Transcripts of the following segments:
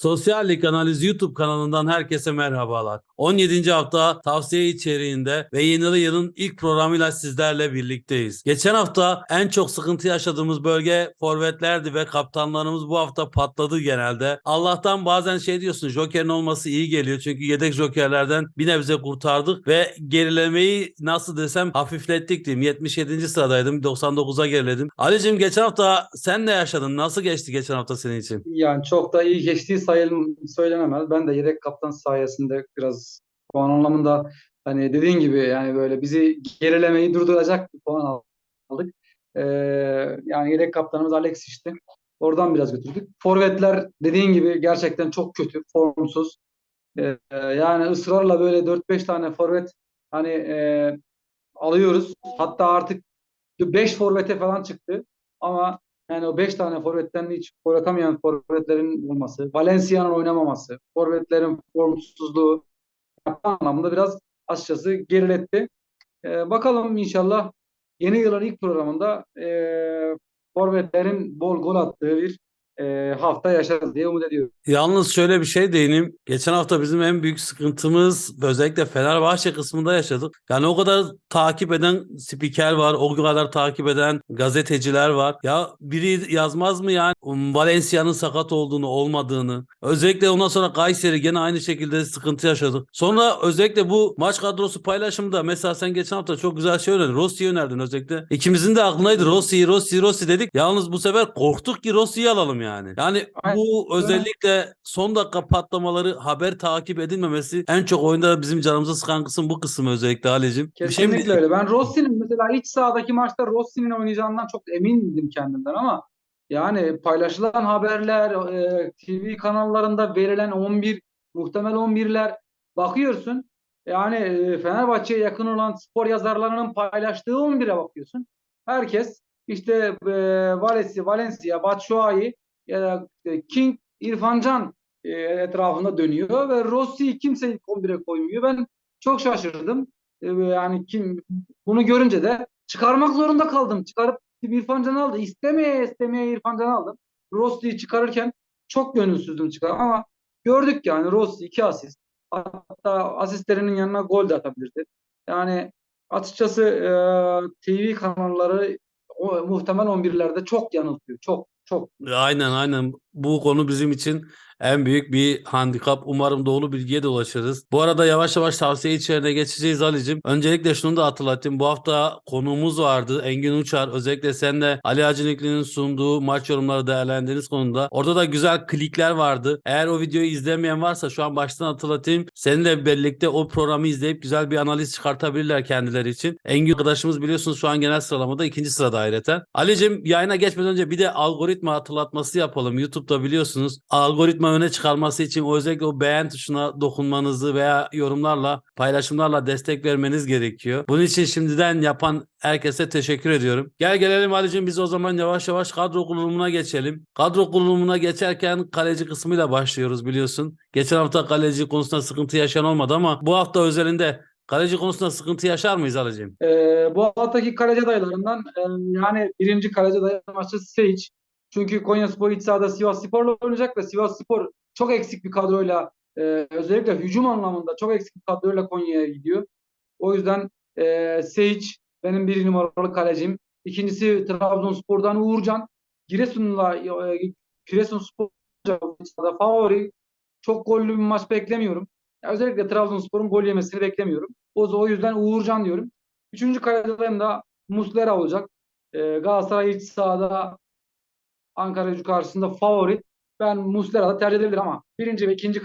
Sosyal Lig Analiz YouTube kanalından herkese merhabalar. 17. hafta tavsiye içeriğinde ve yeni yılın ilk programıyla sizlerle birlikteyiz. Geçen hafta en çok sıkıntı yaşadığımız bölge forvetlerdi ve kaptanlarımız bu hafta patladı genelde. Allah'tan bazen şey diyorsun Joker'in olması iyi geliyor çünkü yedek Joker'lerden bir nebze kurtardık ve gerilemeyi nasıl desem hafiflettik diyeyim. 77. sıradaydım 99'a geriledim. Ali'cim geçen hafta sen ne yaşadın? Nasıl geçti geçen hafta senin için? Yani çok da iyi geçtiği sayıl söylenemez. Ben de yedek kaptan sayesinde biraz puan anlamında hani dediğin gibi yani böyle bizi gerilemeyi durduracak bir puan aldık. Ee, yani yedek kaptanımız Alex işte. Oradan biraz götürdük. Forvetler dediğin gibi gerçekten çok kötü, formsuz. Ee, yani ısrarla böyle 4-5 tane forvet hani e, alıyoruz. Hatta artık 5 forvete falan çıktı. Ama yani o 5 tane forvetten hiç gol atamayan forvetlerin olması, Valencia'nın oynamaması, forvetlerin formsuzluğu anlamında biraz açıkçası geriletti. Ee, bakalım inşallah yeni yılın ilk programında e, forvetlerin bol gol attığı bir e, hafta yaşarız diye umut ediyorum. Yalnız şöyle bir şey değineyim. Geçen hafta bizim en büyük sıkıntımız özellikle Fenerbahçe kısmında yaşadık. Yani o kadar takip eden spiker var, o kadar takip eden gazeteciler var. Ya biri yazmaz mı yani um, Valencia'nın sakat olduğunu, olmadığını. Özellikle ondan sonra Kayseri gene aynı şekilde sıkıntı yaşadık. Sonra özellikle bu maç kadrosu paylaşımında mesela sen geçen hafta çok güzel şey önerdin. Rossi'yi önerdin özellikle. İkimizin de aklındaydı Rossi, Rossi, Rossi dedik. Yalnız bu sefer korktuk ki Rossi'yi alalım yani. Yani bu Aynen. özellikle son dakika patlamaları haber takip edilmemesi en çok oyunda bizim canımızı sıkan kısım bu kısım özellikle Halicim. Bir şey mi Kesinlikle öyle. Ben Rossi'nin mesela iç sahadaki maçta Rossi'nin oynayacağından çok emindim kendimden ama yani paylaşılan haberler, e, TV kanallarında verilen 11, muhtemel 11'ler bakıyorsun. Yani e, Fenerbahçe'ye yakın olan spor yazarlarının paylaştığı 11'e bakıyorsun. Herkes işte e, Valencia, Valencia, Batshuayi, ya da işte King, İrfan Can e, etrafında dönüyor ve Rossi'yi kimse ilk 11'e koymuyor. Ben çok şaşırdım. E, yani kim bunu görünce de çıkarmak zorunda kaldım. Çıkarıp İrfan Can'ı aldı. İstemeye istemeye İrfan Can'ı aldım. Rossi'yi çıkarırken çok gönülsüzdüm çıkar ama gördük yani Rossi iki asist. Hatta asistlerinin yanına gol de atabilirdi. Yani açıkçası e, TV kanalları o muhtemel 11'lerde çok yanıltıyor. Çok çok. Aynen aynen. Bu konu bizim için en büyük bir handikap. Umarım doğru bilgiye de ulaşırız. Bu arada yavaş yavaş tavsiye içeriğine geçeceğiz Ali'cim. Öncelikle şunu da hatırlatayım. Bu hafta konuğumuz vardı. Engin Uçar. Özellikle sen de Ali Hacınikli'nin sunduğu maç yorumları değerlendirdiğiniz konuda. Orada da güzel klikler vardı. Eğer o videoyu izlemeyen varsa şu an baştan hatırlatayım. Seninle birlikte o programı izleyip güzel bir analiz çıkartabilirler kendileri için. Engin arkadaşımız biliyorsunuz şu an genel sıralamada ikinci sırada ayrıca. Ali'cim yayına geçmeden önce bir de algoritma hatırlatması yapalım. YouTube'da biliyorsunuz algoritma öne çıkarması için özellikle o beğen tuşuna dokunmanızı veya yorumlarla, paylaşımlarla destek vermeniz gerekiyor. Bunun için şimdiden yapan herkese teşekkür ediyorum. Gel gelelim Ali'cim biz o zaman yavaş yavaş kadro kurulumuna geçelim. Kadro kurulumuna geçerken kaleci kısmıyla başlıyoruz biliyorsun. Geçen hafta kaleci konusunda sıkıntı yaşayan olmadı ama bu hafta özelinde kaleci konusunda sıkıntı yaşar mıyız Ali'cim? E, bu haftaki kaleci adaylarından e, yani birinci kaleci adayı açıkçası Seyic. Çünkü Konyaspor iç sahada Sivas Spor'la oynayacak ve Sivas Spor çok eksik bir kadroyla e, özellikle hücum anlamında çok eksik bir kadroyla Konya'ya gidiyor. O yüzden e, Seyic benim bir numaralı kalecim. İkincisi Trabzonspor'dan Uğurcan. Giresun'la e, Giresunspor da favori. Çok gollü bir maç beklemiyorum. Ya özellikle Trabzonspor'un gol yemesini beklemiyorum. O, o yüzden Uğurcan diyorum. Üçüncü kalecim da Muslera olacak. E, Galatasaray iç sahada Ankara gücü karşısında favori. Ben Muslera'da tercih edebilir ama birinci ve ikinci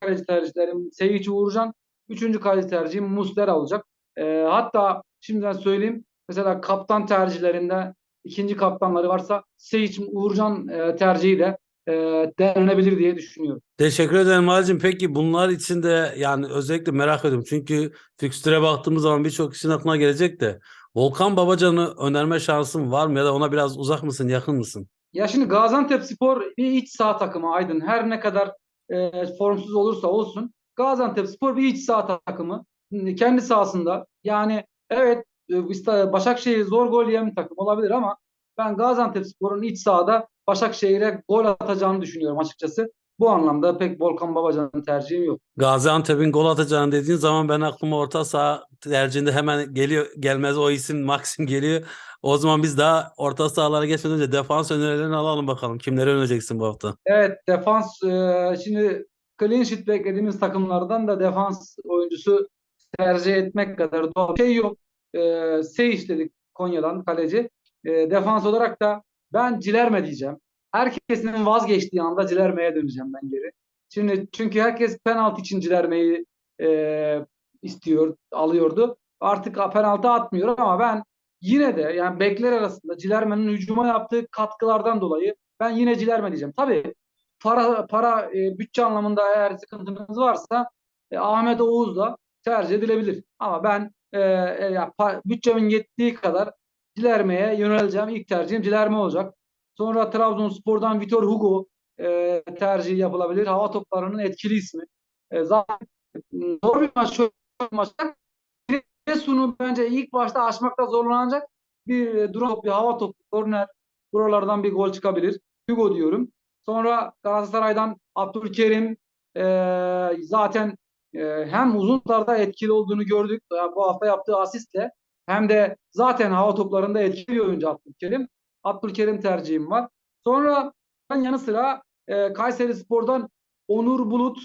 kaleci tercihlerim Seyic Uğurcan. Üçüncü kaleci tercihim Muslera olacak. Ee, hatta şimdiden söyleyeyim. Mesela kaptan tercihlerinde ikinci kaptanları varsa Seyic Uğurcan e, tercihi de e, denenebilir diye düşünüyorum. Teşekkür ederim Ali'cim. Peki bunlar için de yani özellikle merak ediyorum. Çünkü fikstüre baktığımız zaman birçok kişinin aklına gelecek de Volkan Babacan'ı önerme şansın var mı ya da ona biraz uzak mısın, yakın mısın? Ya şimdi Gaziantepspor bir iç saha takımı Aydın. Her ne kadar e, formsuz olursa olsun Gaziantepspor bir iç saha takımı. Kendi sahasında. Yani evet e, Başakşehir zor gol yiyen bir takım olabilir ama ben Gaziantepspor'un iç sahada Başakşehir'e gol atacağını düşünüyorum açıkçası. Bu anlamda pek Volkan Babacan'ın tercihim yok. Gaziantep'in gol atacağını dediğin zaman ben aklıma orta saha tercihinde hemen geliyor gelmez o isim Maxim geliyor. O zaman biz daha orta sahalara geçmeden önce defans önerilerini alalım bakalım. Kimleri önereceksin bu hafta? Evet defans e, şimdi clean sheet beklediğimiz takımlardan da defans oyuncusu tercih etmek kadar doğal bir şey yok. E, Seyiş dedik Konya'dan kaleci. E, defans olarak da ben Cilerme diyeceğim. Herkesin vazgeçtiği anda Cilerme'ye döneceğim ben geri. Şimdi çünkü herkes penaltı için Cilerme'yi e, istiyor, alıyordu. Artık penaltı atmıyor ama ben yine de yani bekler arasında Cilerme'nin hücuma yaptığı katkılardan dolayı ben yine Cilerme diyeceğim. Tabii para para e, bütçe anlamında eğer sıkıntınız varsa e, Ahmet Oğuz da tercih edilebilir. Ama ben e, e, ya, pa- bütçemin yettiği kadar Cilerme'ye yöneleceğim. İlk tercihim Cilerme olacak. Sonra Trabzonspor'dan Vitor Hugo e, tercih yapılabilir. Hava toplarının etkili ismi. E, zaten zor bir maç, şöyle bir. Giresun'u bence ilk başta aşmakta zorlanacak bir e, top, bir hava topu, korner buralardan bir gol çıkabilir. Hugo diyorum. Sonra Galatasaray'dan Abdülkerim e, zaten e, hem uzunlarda etkili olduğunu gördük. Ya bu hafta yaptığı asistle hem de zaten hava toplarında etkili bir oyuncu Abdülkerim. Abdülkerim tercihim var. Sonra yanı sıra e, Kayseri Spor'dan Onur Bulut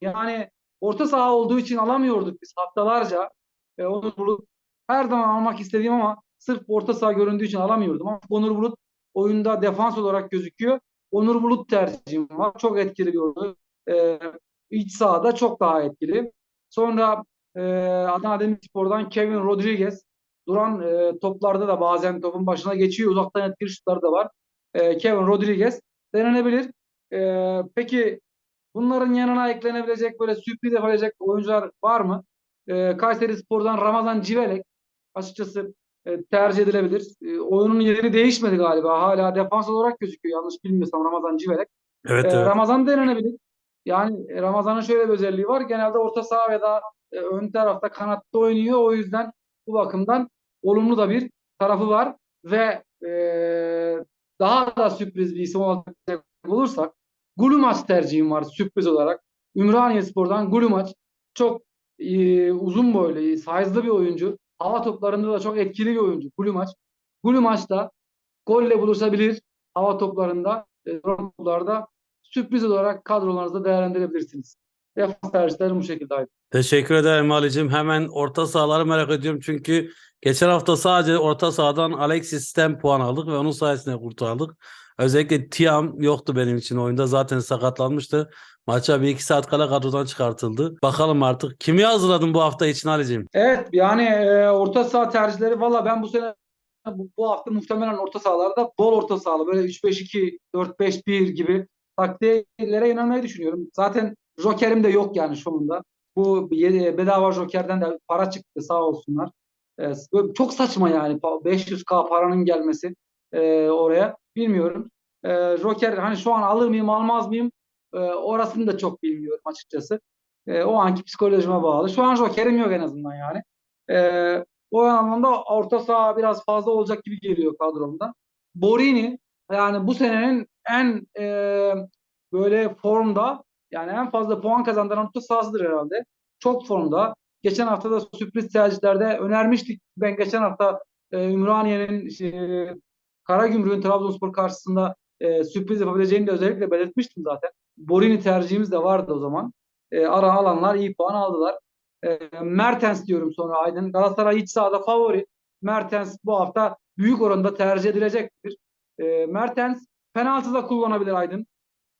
yani orta saha olduğu için alamıyorduk biz haftalarca. E, Onur Bulut her zaman almak istediğim ama sırf orta saha göründüğü için alamıyordum. Ama Onur Bulut oyunda defans olarak gözüküyor. Onur Bulut tercihim var. Çok etkili bir oyuncu. E, iç sahada çok daha etkili. Sonra e, Adana Demirspor'dan Kevin Rodriguez. Duran e, toplarda da bazen topun başına geçiyor. Uzaktan etkili şutları da var. E, Kevin Rodriguez denenebilir. E, peki bunların yanına eklenebilecek böyle sürpriz yapabilecek oyuncular var mı? E, Kayseri Spor'dan Ramazan Civelek açıkçası e, tercih edilebilir. E, oyunun yeri değişmedi galiba. Hala defans olarak gözüküyor. Yanlış bilmiyorsam Ramazan Civelek. Evet E, evet. Ramazan denenebilir. Yani e, Ramazan'ın şöyle bir özelliği var. Genelde orta saha ya da e, ön tarafta kanatta oynuyor. O yüzden bu bakımdan olumlu da bir tarafı var ve e, daha da sürpriz bir isim olursak Gulumaç tercihim var sürpriz olarak. Ümraniyespor'dan Gulumaç çok e, uzun boylu, size'lı bir oyuncu. Hava toplarında da çok etkili bir oyuncu Gulumaç. Gulumaç da golle buluşabilir hava toplarında, e, toplarda sürpriz olarak kadrolarınızda değerlendirebilirsiniz. Defans tercihlerim bu şekilde. Teşekkür ederim Ali'cim. Hemen orta sahaları merak ediyorum çünkü geçen hafta sadece orta sahadan Alexis'ten puan aldık ve onun sayesinde kurtardık. Özellikle Tiam yoktu benim için oyunda. Zaten sakatlanmıştı. Maça bir iki saat kala kadrodan çıkartıldı. Bakalım artık. Kimi hazırladın bu hafta için Ali'cim? Evet yani e, orta saha tercihleri valla ben bu sene bu, bu hafta muhtemelen orta sahalarda bol orta sahalı böyle 3-5-2, 4-5-1 gibi taktiklere inanmayı düşünüyorum. Zaten Joker'im de yok yani şu anda. Bu bedava Joker'den de para çıktı sağ olsunlar. E, çok saçma yani Pa- 500k paranın gelmesi e, oraya bilmiyorum. E, Joker hani şu an alır mıyım almaz mıyım e, orasını da çok bilmiyorum açıkçası. E, o anki psikolojime bağlı. Şu an Joker'im yok en azından yani. E, o anlamda orta saha biraz fazla olacak gibi geliyor kadromda. Borini yani bu senenin en e, böyle formda yani en fazla puan kazandıran orta sahasıdır herhalde. Çok formda. Geçen hafta da sürpriz tercihlerde önermiştik. Ben geçen hafta e, Ümraniye'nin e, Karagümrük'ün Trabzonspor karşısında e, sürpriz yapabileceğini de özellikle belirtmiştim zaten. Borini tercihimiz de vardı o zaman. E, ara alanlar iyi puan aldılar. E, Mertens diyorum sonra Aydın. Galatasaray iç sahada favori. Mertens bu hafta büyük oranda tercih edilecektir. E, Mertens penaltı da kullanabilir Aydın.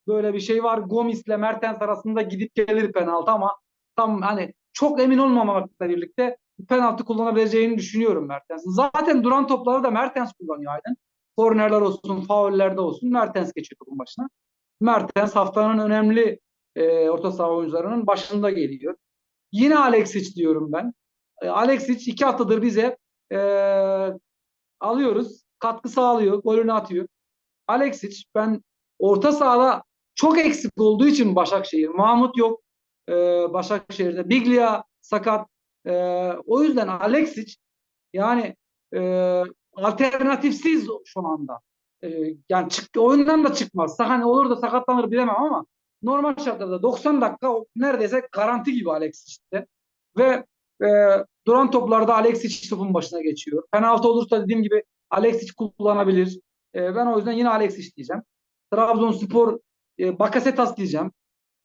Böyle bir şey var. Gomis'le Mertens arasında gidip gelir penaltı ama tam hani çok emin olmamakla birlikte penaltı kullanabileceğini düşünüyorum Mertens'in. Zaten duran topları da Mertens kullanıyor Aydın. Kornerler olsun, faullerde olsun Mertens geçiyor topun başına. Mertens haftanın önemli e, orta saha oyuncularının başında geliyor. Yine Alexic diyorum ben. E, Alexic iki haftadır bize e, alıyoruz. Katkı sağlıyor. Golünü atıyor. Alexic ben orta sahada çok eksik olduğu için Başakşehir. Mahmut yok e, Başakşehir'de. Biglia sakat. E, o yüzden Alexic yani e, alternatifsiz şu anda. E, yani çık, oyundan da çıkmaz. Hani olur da sakatlanır bilemem ama normal şartlarda 90 dakika neredeyse garanti gibi Alexis'te. Ve e, duran toplarda Alexic topun başına geçiyor. Penaltı olursa dediğim gibi Alexic kullanabilir. E, ben o yüzden yine Alexic diyeceğim. Trabzonspor e, Bakasetas diyeceğim.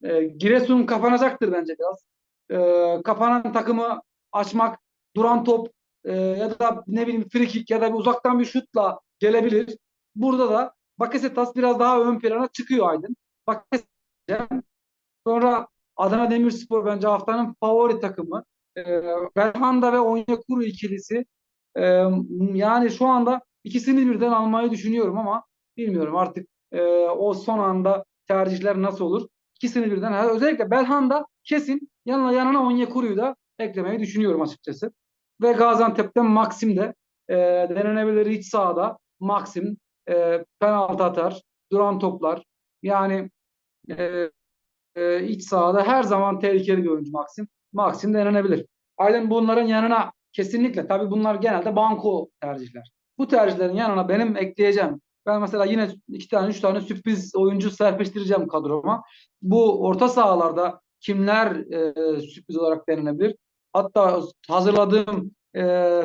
E, Giresun kapanacaktır bence biraz. E, kapanan takımı açmak, duran top e, ya da ne bileyim free ya da bir uzaktan bir şutla gelebilir. Burada da Bakasetas biraz daha ön plana çıkıyor Aydın. Bakasetas. Sonra Adana Demirspor bence haftanın favori takımı. E, Belhanda ve Onyekuru ikilisi. E, yani şu anda ikisini birden almayı düşünüyorum ama bilmiyorum artık e, o son anda tercihler nasıl olur. İkisini birden özellikle Belhanda kesin yanına yanına Onyekuru'yu da eklemeyi düşünüyorum açıkçası. Ve Gaziantep'ten Maxim de e, denenebilir iç sahada Maxim e, penaltı atar, duran toplar. Yani e, e, iç sahada her zaman tehlikeli bir oyuncu Maxim. Maxim denenebilir. Aynen bunların yanına kesinlikle tabii bunlar genelde banko tercihler. Bu tercihlerin yanına benim ekleyeceğim. Ben mesela yine iki tane, üç tane sürpriz oyuncu serpiştireceğim kadroma. Bu orta sahalarda kimler e, sürpriz olarak denenebilir? Hatta hazırladığım e,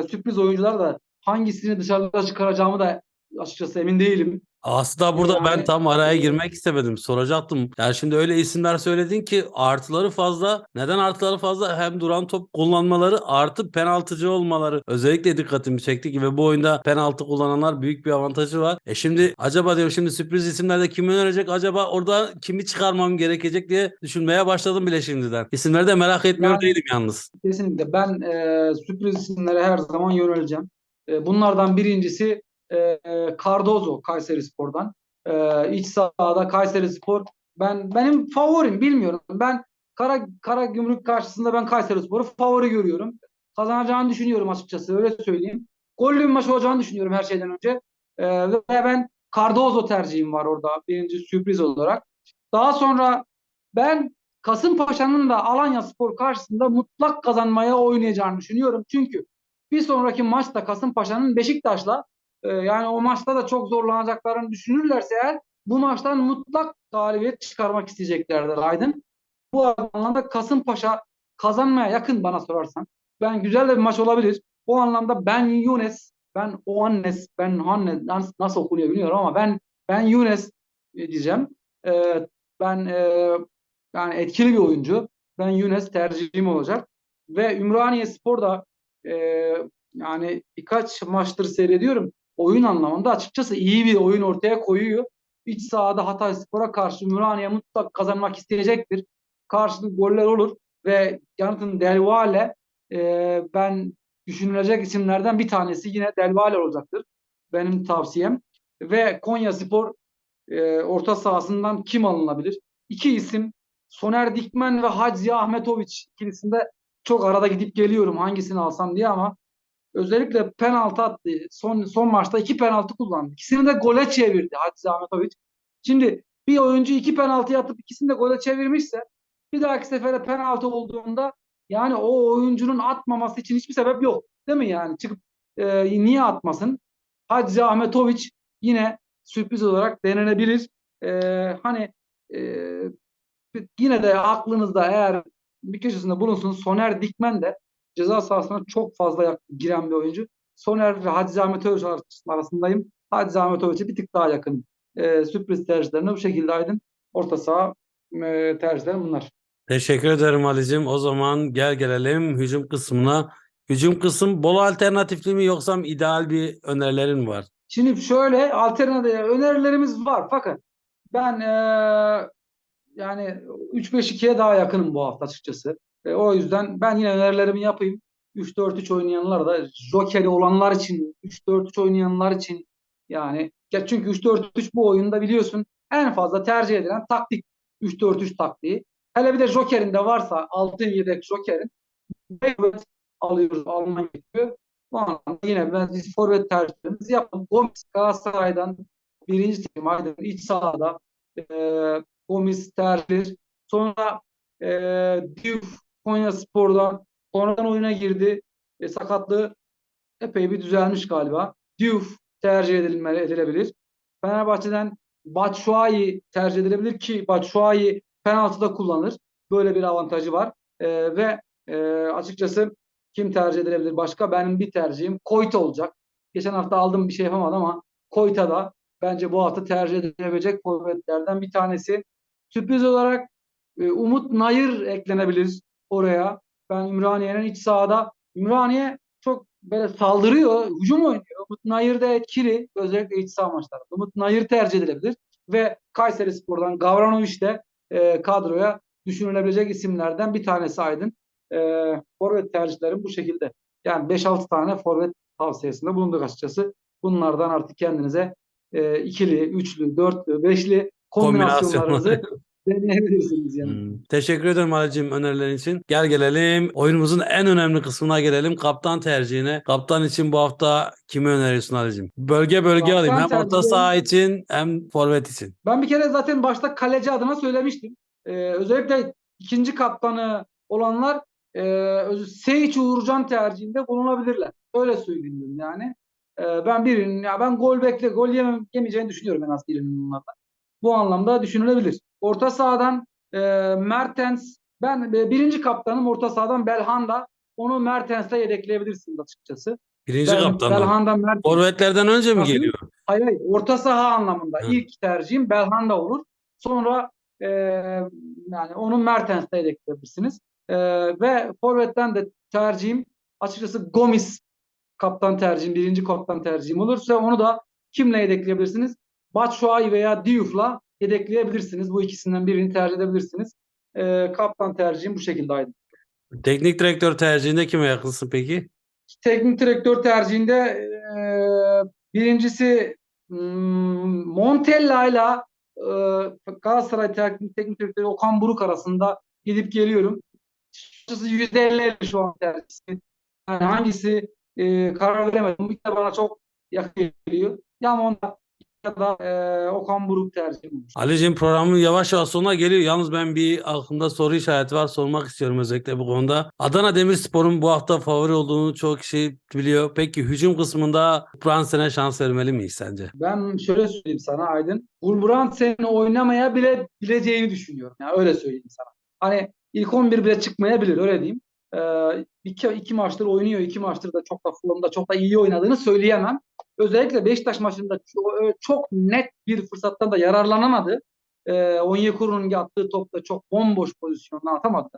sürpriz oyuncular da hangisini dışarıda çıkaracağımı da açıkçası emin değilim. Aslında burada ben Yani- tam araya girmek istemedim. Soracaktım. Yani şimdi öyle isimler söyledin ki artıları fazla. Neden artıları fazla? Hem duran top kullanmaları artı penaltıcı olmaları özellikle dikkatimi çekti ki ve bu oyunda penaltı kullananlar büyük bir avantajı var. E şimdi acaba diyorum şimdi sürpriz isimlerde kimi önerecek? Acaba orada kimi çıkarmam gerekecek diye düşünmeye başladım bile şimdiden. İsimleri de merak etmiyor Yani- değilim yalnız. Kesinlikle ben e, sürpriz isimlere her zaman yöneleceğim. E, bunlardan birincisi e, Cardozo Kayserispor'dan. E, iç sahada Kayserispor ben benim favorim bilmiyorum. Ben Kara Kara Gümrük karşısında ben Kayserispor'u favori görüyorum. Kazanacağını düşünüyorum açıkçası öyle söyleyeyim. Gollü maç olacağını düşünüyorum her şeyden önce. E, ve ben Cardozo tercihim var orada birinci sürpriz olarak. Daha sonra ben Kasımpaşa'nın da Alanya Spor karşısında mutlak kazanmaya oynayacağını düşünüyorum. Çünkü bir sonraki maçta Kasımpaşa'nın Beşiktaş'la e, yani o maçta da çok zorlanacaklarını düşünürlerse eğer bu maçtan mutlak galibiyet çıkarmak isteyeceklerdir Aydın. Bu anlamda Kasımpaşa kazanmaya yakın bana sorarsan. Ben güzel de bir maç olabilir. O anlamda ben Younes, ben Oannes, ben Hannes nasıl, okunuyor bilmiyorum ama ben ben Younes e, diyeceğim. E, ben e, yani etkili bir oyuncu. Ben Younes tercihim olacak. Ve Ümraniye Spor da e, yani birkaç maçtır seyrediyorum. Oyun anlamında açıkçası iyi bir oyun ortaya koyuyor. İç sahada Hatay Spor'a karşı Ümraniye mutlak kazanmak isteyecektir. Karşılıklı goller olur ve Jonathan Delvale e, ben düşünülecek isimlerden bir tanesi yine Delvale olacaktır. Benim tavsiyem. Ve Konya Spor e, orta sahasından kim alınabilir? İki isim Soner Dikmen ve Hacı Ahmetoviç ikilisinde çok arada gidip geliyorum hangisini alsam diye ama özellikle penaltı attı. Son son maçta iki penaltı kullandı. İkisini de gole çevirdi Hacı Ahmetoviç. Şimdi bir oyuncu iki penaltı atıp ikisini de gole çevirmişse bir dahaki sefere penaltı olduğunda yani o oyuncunun atmaması için hiçbir sebep yok. Değil mi yani? Çıkıp e, niye atmasın? Hacı Ahmetoviç yine sürpriz olarak denenebilir. E, hani e, yine de aklınızda eğer bir köşesinde bulunsun Soner Dikmen de ceza sahasına çok fazla giren bir oyuncu. Soner ve Hacı Ahmetoviç arasındayım. Hacı Ahmetoviç'e bir tık daha yakın. E, sürpriz tercihlerine bu şekilde aydın. Orta saha e, tercihlerim bunlar. Teşekkür ederim Ali'cim. O zaman gel gelelim hücum kısmına. Hücum kısım bol alternatifli mi yoksa ideal bir önerilerin var? Şimdi şöyle alternatif önerilerimiz var fakat ben e, yani 3-5-2'ye daha yakınım bu hafta açıkçası. E, o yüzden ben yine önerilerimi yapayım. 3-4-3 oynayanlar da jokeri olanlar için 3-4-3 oynayanlar için yani ya çünkü 3-4-3 bu oyunda biliyorsun en fazla tercih edilen taktik 3-4-3 taktiği. Hele bir de jokerin de varsa altın yedek jokerin forvet alıyoruz alman gerekiyor. Bu anlamda yine ben biz forvet tercihlerimizi yapalım. Gomis Galatasaray'dan birinci team Aydın iç sahada e, Gomis tercih. Sonra e, Diouf Konya Spor'dan sonradan oyuna girdi. E, sakatlığı epey bir düzelmiş galiba. Diouf tercih edilmeli, edilebilir. Fenerbahçe'den Batshuayi tercih edilebilir ki Batshuayi penaltıda kullanır. Böyle bir avantajı var. E, ve e, açıkçası kim tercih edilebilir başka? Benim bir tercihim Koyta olacak. Geçen hafta aldım bir şey yapamadım ama Koyta da bence bu hafta tercih edilebilecek forvetlerden bir tanesi. Sürpriz olarak e, Umut Nayır eklenebilir oraya. Ben Ümraniye'nin iç sahada Ümraniye çok böyle saldırıyor, hücum oynuyor. Umut Nayır da etkili özellikle iç saha maçlarında. Umut Nayır tercih edilebilir ve Kayseri Spor'dan Gavranovic de e, kadroya düşünülebilecek isimlerden bir tanesi Aydın. E, forvet tercihlerim bu şekilde. Yani 5-6 tane forvet tavsiyesinde bulunduk açıkçası. Bunlardan artık kendinize e, ikili, üçlü, dörtlü, beşli kombinasyonlarınızı deneyebilirsiniz yani. Hmm. Teşekkür ederim Ali'cim önerilerin için. Gel gelelim oyunumuzun en önemli kısmına gelelim. Kaptan tercihine. Kaptan için bu hafta kimi öneriyorsun Ali'cim? Bölge bölge Kaptan alayım. Hem orta tercihi- saha için hem forvet için. Ben bir kere zaten başta kaleci adına söylemiştim. Ee, özellikle ikinci kaptanı olanlar e, Seyç Uğurcan tercihinde bulunabilirler. Öyle söyleyeyim yani. Ee, ben birinin ya ben gol bekle gol yemeyeceğini düşünüyorum en az birinin bunlardan. Bu anlamda düşünülebilir. Orta sahadan e, Mertens ben e, birinci kaptanım orta sahadan Belhanda. Onu Mertens'le yedekleyebilirsiniz açıkçası. Birinci Ben kaptan. Belhanda Mertens. Forvetlerden önce mi geliyor? Hayır hayır. Orta saha anlamında. Hı. ilk tercihim Belhanda olur. Sonra e, yani onu Mertens'te yedekleyebilirsiniz. E, ve forvetten de tercihim açıkçası Gomis kaptan tercihim, birinci kaptan tercihim olursa onu da kimle yedekleyebilirsiniz? Batshuayi veya Diouf'la yedekleyebilirsiniz. Bu ikisinden birini tercih edebilirsiniz. E, kaptan tercihim bu şekilde Aydın. Teknik direktör tercihinde kime yakınsın peki? teknik direktör tercihinde e, birincisi hmm, Montella ile e, Galatasaray teknik, teknik direktörü Okan Buruk arasında gidip geliyorum. Açıkçası %50 şu an tercihisi. Yani hangisi e, karar veremedim. Bir de bana çok yakın geliyor. Ya onda ya da e, Okan Buruk tercihim olmuş. Ali'cim programın yavaş yavaş sonuna geliyor. Yalnız ben bir aklımda soru işareti var. Sormak istiyorum özellikle bu konuda. Adana Demirspor'un bu hafta favori olduğunu çok kişi biliyor. Peki hücum kısmında Brandsen'e şans vermeli miyiz sence? Ben şöyle söyleyeyim sana Aydın. Wolverhampton'u oynamaya bile bileceğini düşünüyorum. Yani öyle söyleyeyim sana. Hani ilk 11 bile çıkmayabilir öyle diyeyim. Ee, iki, iki maçtır oynuyor. iki maçtır da çok da formda çok da iyi oynadığını söyleyemem. Özellikle Beşiktaş maçında çok, net bir fırsattan da yararlanamadı. Ee, Onyekuru'nun attığı topla çok bomboş pozisyonla atamadı.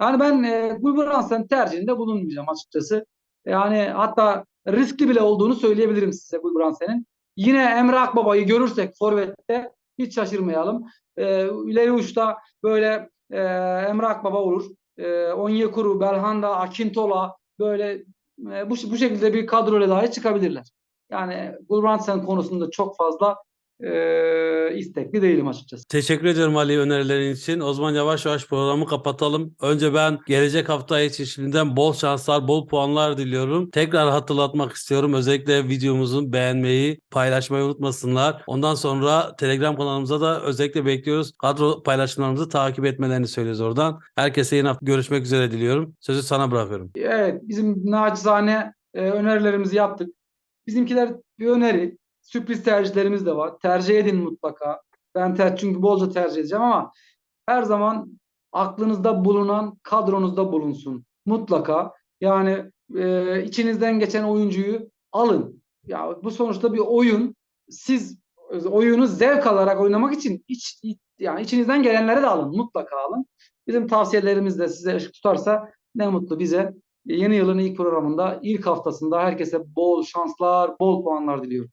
Yani ben e, Wolverhampton tercihinde bulunmayacağım açıkçası. Yani hatta riskli bile olduğunu söyleyebilirim size Wolverhampton'ın. Yine Emre Akbaba'yı görürsek Forvet'te hiç şaşırmayalım. Ee, ileri uçta böyle e, Emre Akbaba olur. E, Onyekuru, Belhanda, Akintola böyle e, bu, bu şekilde bir kadroyla dahi çıkabilirler. Yani Wolverhampton konusunda çok fazla e, istekli değilim açıkçası. Teşekkür ederim Ali önerilerin için. O zaman yavaş yavaş programı kapatalım. Önce ben gelecek hafta için şimdiden bol şanslar, bol puanlar diliyorum. Tekrar hatırlatmak istiyorum. Özellikle videomuzu beğenmeyi, paylaşmayı unutmasınlar. Ondan sonra Telegram kanalımıza da özellikle bekliyoruz. Kadro paylaşımlarımızı takip etmelerini söylüyoruz oradan. Herkese yeni hafta görüşmek üzere diliyorum. Sözü sana bırakıyorum. Evet, bizim naçizane e, önerilerimizi yaptık. Bizimkiler bir öneri, sürpriz tercihlerimiz de var. Tercih edin mutlaka. Ben ter çünkü bolca tercih edeceğim ama her zaman aklınızda bulunan kadronuzda bulunsun. Mutlaka. Yani e, içinizden geçen oyuncuyu alın. Ya bu sonuçta bir oyun. Siz oyunu zevk alarak oynamak için iç, yani içinizden gelenleri de alın. Mutlaka alın. Bizim tavsiyelerimiz de size ışık tutarsa ne mutlu bize. Yeni yılın ilk programında, ilk haftasında herkese bol şanslar, bol puanlar diliyorum.